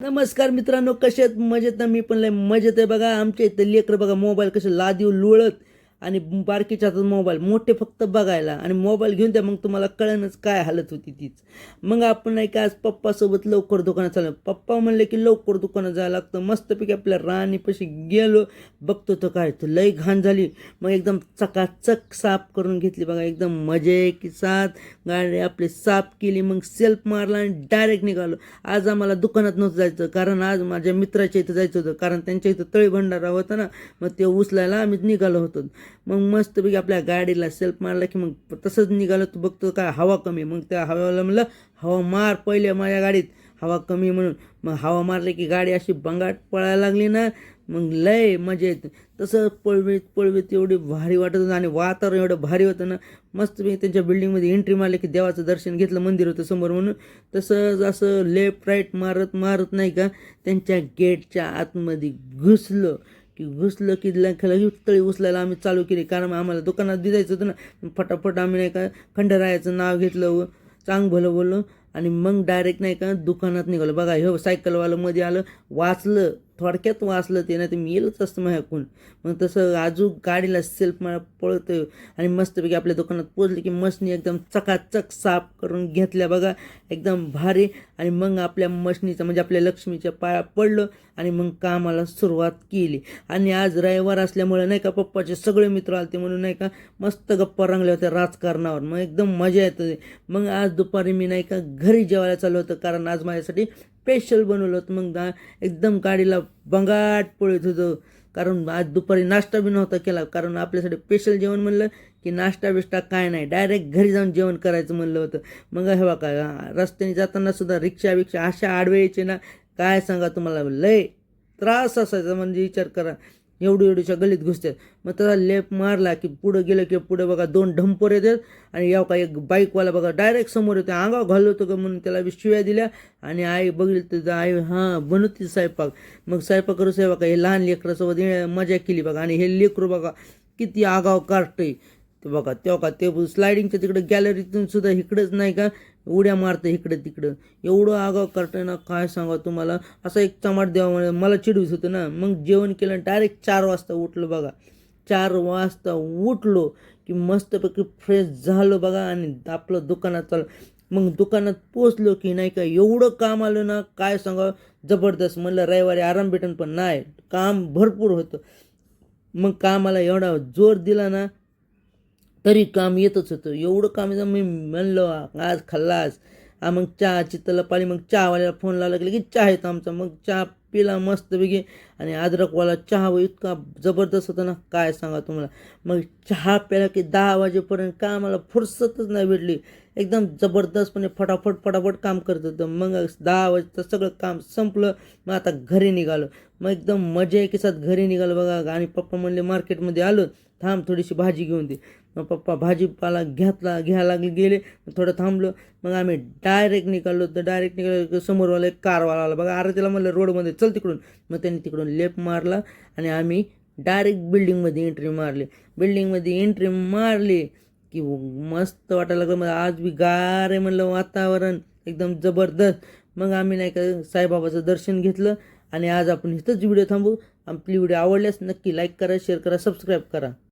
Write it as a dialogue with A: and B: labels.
A: नमस्कार मित्रांनो कसे आहेत? मजेत ना? मी पण लय मजेत आहे बघा. आमच्या इथं लेकरं बघा मोबाईल कसे लादीव लुळत. आणि बारकीच्या हातात मोबाईल मोठे फक्त बघायला. आणि मोबाईल घेऊन द्या मग तुम्हाला कळणच काय हालत होती तीच. मग आपण नाही का आज पप्पासोबत लवकर दुकानात चाललं. पप्पा म्हणले की लवकर दुकानात जायला लागतं. मस्तपैकी आपल्या राणीपाशी गेलो. बघतो तर काय तर लई घाण झाली. मग एकदम चकाचक साफ करून घेतली बघा. एकदम मजे की साथ. गाडी आपली साफ केली मग सेल्फ मारला आणि डायरेक्ट निघालो. आज आम्हाला दुकानात नव्हतं जायचं. कारण आज माझ्या मित्राच्या इथं जायचं होतं. कारण त्यांच्या इथं तळी भंडारा होता ना मग ते उचलायला आम्ही निघालो होतो. मग मस्तपैकी आपल्या गाडीला सेल्फ मारला की मग तसंच निघालो तू बघतो काय हवा कमी. मग त्या हवेला म्हणलं हवा मार पहिले माझ्या गाडीत. हवा कमी म्हणून. मग हवा मारली की गाडी अशी बंगाट पळायला लागली ना मग लय मजा येते. तसं पळवीत पळवीत एवढी भारी वाटत होतं आणि वातावरण एवढं भारी होतं ना मस्त मी त्यांच्या बिल्डिंगमध्ये एंट्री मारली की देवाचं दर्शन घेतलं मंदिर होतं समोर म्हणून. तसंच असं लेफ्ट राईट मारत मारत नाही का त्यांच्या गेटच्या आतमध्ये घुसलं. की घुसलं की लगेच तळी उचलायला आम्ही चालू केली. कारण आम्हाला दुकानात दिसायचं होतं ना. फटाफट आम्ही नाही का खंडरायाचं नाव घेतलं व चांग भलं बोललो. आणि मग डायरेक्ट नाही का दुकानात निघालो. बघा हे सायकलवालं मध्ये आलं वाचलं. थोडक्यात वाचलं ते नाही तर मी येलच असतं माझ्याकडून. मग तसं आजू गाडीला सेल्फ मला पळतं आणि मस्तपैकी आपल्या दुकानात पोचले की मशनी एकदम चकाचक साफ करून घेतल्या बघा. एकदम भारी. आणि मग आपल्या मशनीचं म्हणजे आपल्या लक्ष्मीच्या पाया पडलं आणि मग कामाला सुरुवात केली. आणि आज रविवार असल्यामुळे नाही का पप्पाचे सगळे मित्र आलते म्हणून नाही का मस्त गप्पा रंगल्या होत्या राजकारणावर. मग एकदम मजा येते मग आज दुपारी मी नाही का घरी जेवायला चालू होतं कारण आज माझ्यासाठी स्पेशल बनवलं होतं. मग दा एकदम गाडीला बंगाट पळत होतं. कारण आज दुपारी नाश्ता बी नव्हता केला. कारण आपल्यासाठी स्पेशल जेवण म्हणलं की नाश्ता बिष्टा काय नाही. डायरेक्ट घरी जाऊन जेवण करायचं म्हणलं होतं. मग हे बघा रस्त्याने जाताना सुद्धा रिक्षा बिक्षा अशा आडवे यायचे ना काय सांगा तुम्हाला लय त्रास असायचा. म्हणजे विचार करा. एवढी एवढीच्या गलीत घुसतात. मग त्याचा लेप मारला की पुढं गेलं की पुढे बघा दोन ढंपर येतात आणि याव का एक बाईकवाला बघा डायरेक्ट समोर येतो. अंगाव घालवतो का म्हणून त्याला शिव्या दिल्या आणि आई बघितली तर आई हां बनवते स्वयंपाक. मग स्वयंपाक करू स्वयंपाक हे लहान लेकरासोबत मजा केली बघा. आणि हे लेकरू बघा किती आगाव काढतंय तर बघा तेव्हा का ते स्लायडिंगच्या तिकडं गॅलरीतून सुद्धा इकडंच नाही का? उड्या मारतं इकडं तिकडं. एवढं आगाव करताय ना काय सांगा तुम्हाला? असा एक चमाट द्यावा मला चिडवीस होतं ना. मग जेवण केलं डायरेक्ट चार वाजता उठलो बघा. चार वाजता उठलो की मस्तपैकी फ्रेश झालो बघा आणि आपलं दुकानात चालू मग दुकानात पोचलो की नाही का एवढं काम आलं ना काय सांगा जबरदस्त म्हणलं रविवारी आराम भेटन पण नाही. काम भरपूर होतं. मग कामाला एवढा जोर दिला ना तरी काम येतच होतं. एवढं काम येतं मी म्हणलो आज खाल्लास. आ मग चहा चित्तला आली मग चहावाल्याला फोन लावला की चहा येतो आमचा. मग चहा पिला मस्तपैकी आणि अद्रकवाला चहा व इतका जबरदस्त होता ना काय सांगा तुम्हाला. मग चहा प्याला की दहा वाजेपर्यंत का आम्हाला फुरसतच नाही भेटली. एकदम जबरदस्तपणे फटाफट फटाफट काम करत होतं. मग दहा वाजता सगळं काम संपलं मग आता घरी निघालो. मग एकदम मजा आहे घरी निघालो बघा. आणि पप्पा म्हणले मार्केटमध्ये आलो. थांब थोडीशी भाजी घेऊन दे. मग पप्पा भाजीपाला घेतला घ्यायला लागले गेले. थोडं थांबलो. मग आम्ही डायरेक्ट निघालो. तर डायरेक्ट निघालो समोरवाला एक कारवाला आला. बघा अरे त्याला म्हणलं रोडमध्ये चल तिकडून. मग त्यांनी तिकडून लेप मारला आणि आम्ही डायरेक्ट बिल्डिंगमध्ये एंट्री मारली. बिल्डिंगमध्ये एंट्री मारली की मस्त वाटायला लागलं. मला आज बी गार आहे म्हणलं वातावरण. एकदम जबरदस्त. मग आम्ही नाही का साईबाबाचं दर्शन घेतलं आणि आज आपण इथंच व्हिडिओ थांबू आपली व्हिडिओ आवडल्यास नक्की लाईक करा शेअर करा सबस्क्राईब करा.